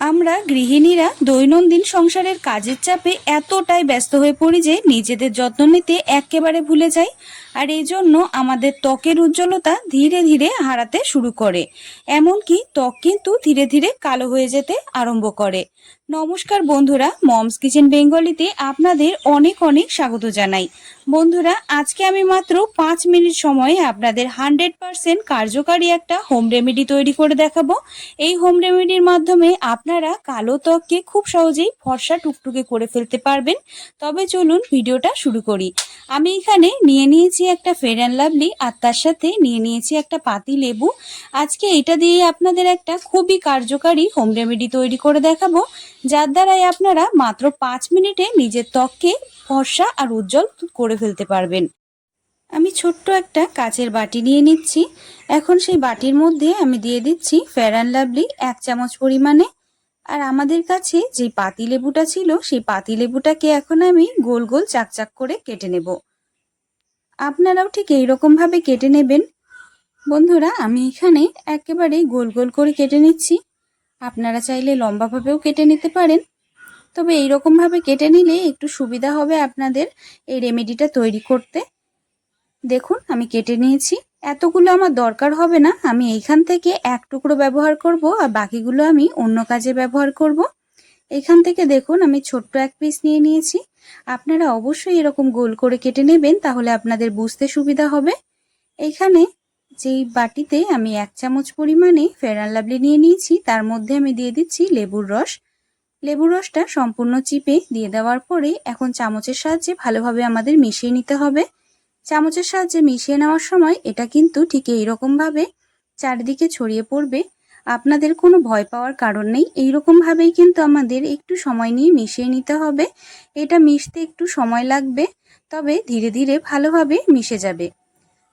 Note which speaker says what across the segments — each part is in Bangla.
Speaker 1: আমরা গৃহিণীরা দৈনন্দিন সংসারের কাজের চাপে এতটাই ব্যস্ত হয়ে পড়ি যে নিজেদের যত্ন নিতে একেবারে ভুলে যাই। আর এই জন্য আমাদের ত্বকের উজ্জ্বলতা ধীরে ধীরে হারাতে শুরু করে। এমনকি ত্বক কিন্তু ধীরে ধীরে কালো হয়ে যেতে আরম্ভ করে। নমস্কার বন্ধুরা, মমস কিচেন বেঙ্গলিতে আপনাদের অনেক অনেক স্বাগত জানাই। বন্ধুরা, আজকে আমি মাত্র পাঁচ মিনিট সময়ে আপনাদের হান্ড্রেড পার্সেন্ট কার্যকারী একটা হোম রেমেডি তৈরি করে দেখাবো। এই হোম রেমেডির মাধ্যমে আপনারা কালো ত্বককে খুব সহজেই ফর্সা টুকটুকে করে ফেলতে পারবেন। তবে চলুন ভিডিওটা শুরু করি। আমি এখানে নিয়ে নিয়েছি একটা ফের অ্যান্ড লাভলি আর তার সাথে নিয়ে নিয়েছি একটা পাতি লেবু। আজকে এটা দিয়ে আপনাদের একটা খুবই কার্যকারী হোম রেমেডি তৈরি করে দেখাবো। যার দ্বারাই আপনারা মাত্র পাঁচ মিনিটে নিজের ত্বককে ফর্সা আর উজ্জ্বল করে ফেলতে পারবেন। আমি ছোট্ট একটা কাচের বাটি নিয়ে নিচ্ছি। এখন সেই বাটির মধ্যে আমি দিয়ে দিচ্ছি ফেয়ার অ্যান্ড লাভলি এক চামচ পরিমাণে। আর আমাদের কাছে যে পাতি লেবুটা ছিল, সেই পাতি লেবুটাকে এখন আমি গোল গোল চাকচাক করে কেটে নেব। আপনারাও ঠিক এইরকম ভাবে কেটে নেবেন। বন্ধুরা, আমি এখানে একেবারে গোল গোল করে কেটে নিচ্ছি। আপনারা চাইলে লম্বাভাবেও কেটে নিতে পারেন। তবে এইরকমভাবে কেটে নিলে একটু সুবিধা হবে আপনাদের এই রেমেডিটা তৈরি করতে। দেখুন, আমি কেটে নিয়েছি। এতগুলো আমার দরকার হবে না। আমি এইখান থেকে এক টুকরো ব্যবহার করব আর বাকিগুলো আমি অন্য কাজে ব্যবহার করব। এখান থেকে দেখুন, আমি ছোট্ট এক পিস নিয়ে নিয়েছি। আপনারা অবশ্যই এরকম গোল করে কেটে নেবেন, তাহলে আপনাদের বুঝতে সুবিধা হবে। এইখানে যেই বাটিতে আমি এক চামচ পরিমাণে ফেরান লাভলি নিয়ে নিয়েছি, তার মধ্যে আমি দিয়ে দিচ্ছি লেবুর রস। লেবুর রসটা সম্পূর্ণ চিপে দিয়ে দেওয়ার পরে এখন চামচের সাহায্যে ভালোভাবে আমাদের মিশিয়ে নিতে হবে। চামচের সাহায্যে মিশিয়ে নেওয়ার সময় এটা কিন্তু ঠিক এইরকমভাবে চারদিকে ছড়িয়ে পড়বে। আপনাদের কোনো ভয় পাওয়ার কারণ নেই। এইরকমভাবেই কিন্তু আমাদের একটু সময় নিয়ে মিশিয়ে নিতে হবে। এটা মিশতে একটু সময় লাগবে, তবে ধীরে ধীরে ভালোভাবে মিশে যাবে।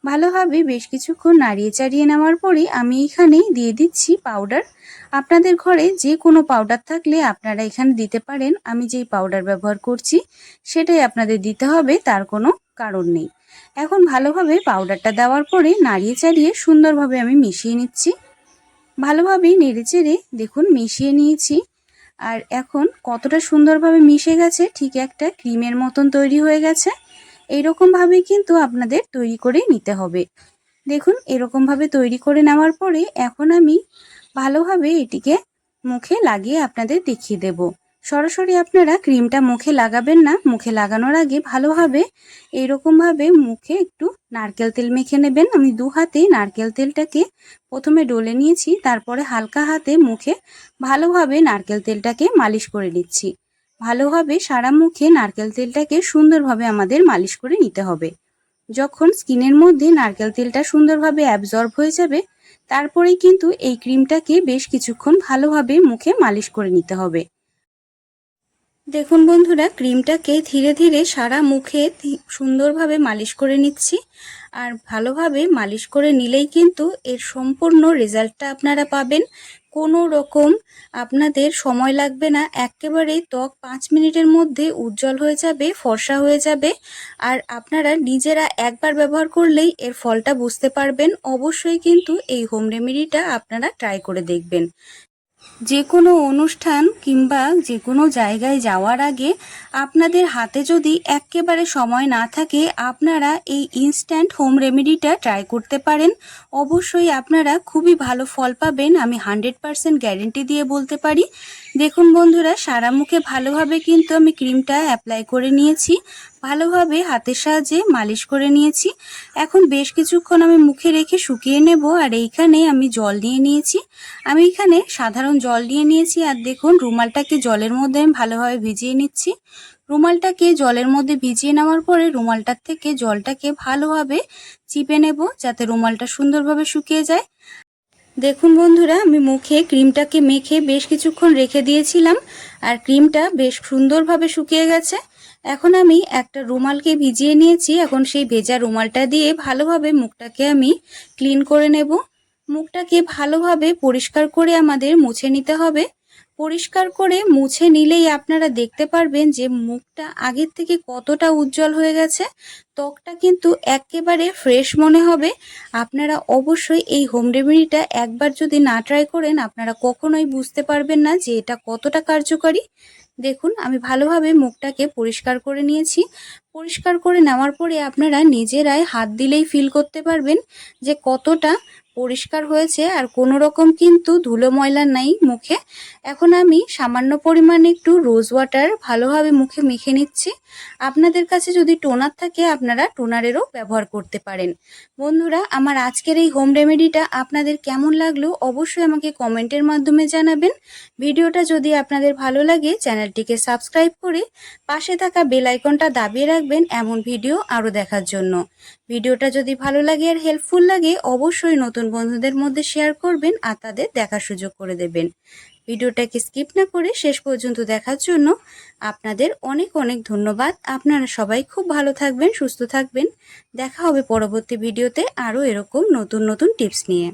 Speaker 1: ভালোভাবে বেশ কিছুক্ষণ নাড়িয়ে চাড়িয়ে নেওয়ার পরে আমি এখানে দিয়ে দিচ্ছি পাউডার আপনাদের ঘরে যে কোনো পাউডার থাকলে আপনারা এখানে দিতে পারেন। আমি যেই পাউডার ব্যবহার করছি, সেটাই আপনাদের দিতে হবে, তার কোনো কারণ নেই। এখন ভালোভাবে পাউডারটা দেওয়ার পরে নাড়িয়ে চাড়িয়ে সুন্দরভাবে আমি মিশিয়ে নিচ্ছি। ভালোভাবেই নেড়ে চেড়ে দেখুন মিশিয়ে নিয়েছি। আর এখন কতটা সুন্দরভাবে মিশে গেছে, ঠিক একটা ক্রিমের মতন তৈরি হয়ে গেছে। এইরকমভাবেই কিন্তু আপনাদের তৈরি করে নিতে হবে। দেখুন, এরকমভাবে তৈরি করে নেওয়ার পরে এখন আমি ভালোভাবে এটিকে মুখে লাগিয়ে আপনাদের দেখিয়ে দেব। সরাসরি আপনারা ক্রিমটা মুখে লাগাবেন না। মুখে লাগানোর আগে ভালোভাবে এইরকমভাবে মুখে একটু নারকেল তেল মেখে নেবেন। আমি দু হাতে নারকেল তেলটাকে প্রথমে ডলে নিয়েছি, তারপরে হালকা হাতে মুখে ভালোভাবে নারকেল তেলটাকে মালিশ করে নিচ্ছি। ভালোভাবে সারা মুখে নারকেল তেলটাকে সুন্দরভাবে আমাদের মালিশ করে নিতে হবে। যখন স্কিনের মধ্যে নারকেল তেলটা সুন্দরভাবে অ্যাবজর্ব হয়ে যাবে, তারপরেই কিন্তু এই ক্রিমটাকে বেশ কিছুক্ষণ ভালোভাবে মুখে মালিশ করে নিতে হবে। দেখুন বন্ধুরা, ক্রিমটাকে ধীরে ধীরে সারা মুখে সুন্দরভাবে মালিশ করে নিচ্ছি। আর ভালোভাবে মালিশ করে নিলেই কিন্তু এর সম্পূর্ণ রেজাল্টটা আপনারা পাবেন। কোনো রকম আপনাদের সময় লাগবে না। একেবারে ত্বক পাঁচ মিনিটের মধ্যে উজ্জ্বল হয়ে যাবে, ফর্সা হয়ে যাবে। আর আপনারা নিজেরা একবার ব্যবহার করলেই এর ফলটা বুঝতে পারবেন। অবশ্যই কিন্তু এই হোম রেমেডিটা আপনারা ট্রাই করে দেখবেন। যে কোনো অনুষ্ঠান কিংবা যে কোনো জায়গায় যাওয়ার আগে আপনাদের হাতে যদি একেবারে সময় না থাকে, আপনারা এই ইনস্ট্যান্ট হোম রেমেডিটা ট্রাই করতে পারেন। অবশ্যই আপনারা খুবই ভালো ফল পাবেন, আমি হান্ড্রেড পারসেন্ট গ্যারেন্টি দিয়ে বলতে পারি। দেখুন বন্ধুরা সারা মুখে ভালোভাবে কিন্তু আমি ক্রিমটা অ্যাপ্লাই করে নিয়েছি। ভালোভাবে হাতের সাহায্যে মালিশ করে নিয়েছি। এখন বেশ কিছুক্ষণ আমি মুখে রেখে শুকিয়ে নেব, আর এইখানে আমি জল নিয়ে নিয়েছি। আমি এখানে সাধারণ জল নিয়ে নিয়েছি, আর দেখুন রুমালটাকে জলের মধ্যে আমি ভালোভাবে ভিজিয়ে নিচ্ছি। রুমালটাকে জলের মধ্যে ভিজিয়ে নেওয়ার পরে রুমালটার থেকে জলটাকে ভালোভাবে চিপে নেব, যাতে রুমালটা সুন্দরভাবে শুকিয়ে যায়। দেখুন বন্ধুরা, আমি মুখে ক্রিমটাকে মেখে বেশ কিছুক্ষণ রেখে দিয়েছিলাম, আর ক্রিমটা বেশ সুন্দরভাবে শুকিয়ে গেছে। এখন আমি একটা রুমালকে ভিজিয়ে নিয়েছি। এখন সেই ভেজা রুমালটা দিয়ে ভালোভাবে মুখটাকে আমি ক্লিন করে নেব। মুখটাকে ভালোভাবে পরিষ্কার করে আমাদের মুছে নিতে হবে। পরিষ্কার করে মুছে নিলেই আপনারা দেখতে পারবেন যে মুখটা আগের থেকে কতটা উজ্জ্বল হয়ে গেছে। ত্বকটা কিন্তু একেবারে ফ্রেশ মনে হবে। আপনারা অবশ্যই এই হোম রেমেডিটা একবার যদি না ট্রাই করেন, আপনারা কখনোই বুঝতে পারবেন না যে এটা কতটা কার্যকরী। দেখুন, আমি ভালোভাবে মুখটাকে পরিষ্কার করে নিয়েছি। পরিষ্কার করে নেওয়ার পরে আপনারা নিজেরাই হাত দিলেই ফিল করতে পারবেন যে কতটা পরিষ্কার হয়েছে আর কোনো রকম কিন্তু ধুলো ময়লা নাই মুখে। এখন আমি সামান্য পরিমাণে একটু রোজ ওয়াটার ভালোভাবে মুখে মেখে নিচ্ছি। আপনাদের কাছে যদি টোনার থাকে, আপনারা টোনারেরও ব্যবহার করতে পারেন। বন্ধুরা, আমার আজকের এই হোম রেমেডিটা আপনাদের কেমন লাগল অবশ্যই আমাকে কমেন্টের মাধ্যমে জানাবেন। ভিডিওটা যদি আপনাদের ভালো লাগে, চ্যানেলটিকে সাবস্ক্রাইব করে পাশে থাকা বেল আইকনটা দাবিয়ে রাখবেন এমন ভিডিও আরও দেখার জন্য। ভিডিওটা যদি ভালো লাগে আর হেল্পফুল লাগে, অবশ্যই নতুন বন্ধুদের মধ্যে শেয়ার করবেন আর তাদের দেখার সুযোগ করে দেবেন। ভিডিওটাকে স্কিপ না করে শেষ পর্যন্ত দেখার জন্য আপনাদের অনেক অনেক ধন্যবাদ। আপনারা সবাই খুব ভালো থাকবেন, সুস্থ থাকবেন। দেখা হবে পরবর্তী ভিডিওতে আরও এরকম নতুন নতুন টিপস নিয়ে।